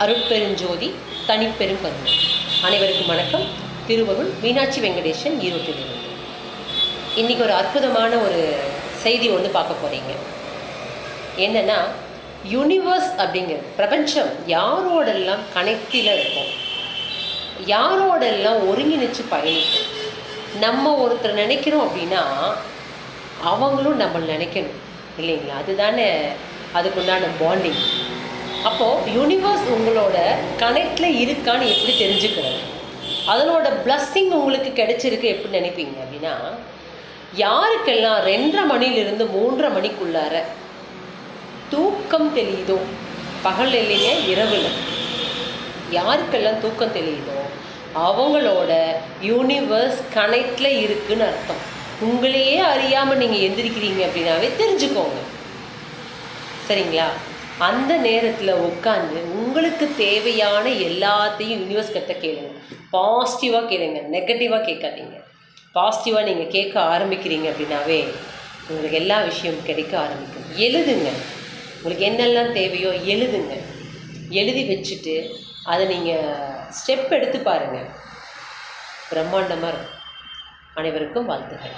அருட்பெருஞ்சோதி தனிப்பெரும் கருணை அனைவருக்கும் வணக்கம். திருவருள் மீனாட்சி வெங்கடேசன் ஈரோட்டிலிருந்து. இன்றைக்கி ஒரு அற்புதமான ஒரு செய்தி ஒன்று பார்க்க போகிறீங்க என்னென்னா யூனிவர்ஸ் அப்படிங்கிறது பிரபஞ்சம் யாரோடெல்லாம் கனெக்டில் இருக்கும் யாரோடெல்லாம் ஒருங்கிணைச்சு பயணிக்கும் நம்ம ஒருத்தர் நினைக்கிறோம் அப்படின்னா அவங்களும் நம்ம நினைக்கணும். இல்லைங்களா? அதுதானே அதுக்குண்டான பாண்டிங் அப்போது யூனிவர்ஸ் உங்களோட கனெக்டில் இருக்கான்னு எப்படி தெரிஞ்சுக்கிறது அதனோட பிளஸ்ஸிங் உங்களுக்கு கிடைச்சிருக்கு எப்படி நினைப்பீங்க அப்படின்னா யாருக்கெல்லாம் ரெண்டரை மணிலிருந்து மூன்றரை மணிக்குள்ளார தூக்கம் தெளியுதோ பகல் இல்லைங்க இரவில் யாருக்கெல்லாம் தூக்கம் தெளியுதோ அவங்களோட யூனிவர்ஸ் கனெக்டில் இருக்குன்னு அர்த்தம். உங்களையே அறியாமல் நீங்கள் எந்திரிக்கிறீங்க அப்படின்னாவே தெரிஞ்சுக்கோங்க. சரிங்களா? அந்த நேரத்தில் உட்காந்து உங்களுக்கு தேவையான எல்லாத்தையும் யூனிவர்ஸ் கிட்ட கேளுங்க. பாசிட்டிவாக கேளுங்க. நெகட்டிவாக கேட்காதீங்க. பாசிட்டிவாக நீங்கள் கேட்க ஆரம்பிக்கிறீங்க அப்படின்னாவே உங்களுக்கு எல்லா விஷயமும் கிடைக்க ஆரம்பிக்கும். எழுதுங்க. உங்களுக்கு என்னெல்லாம் தேவையோ எழுதுங்க. எழுதி வச்சுட்டு அதை நீங்கள் ஸ்டெப் எடுத்து பாருங்கள் பிரம்மாண்டமாக இருக்கும். அனைவருக்கும் வாழ்த்துக்கள்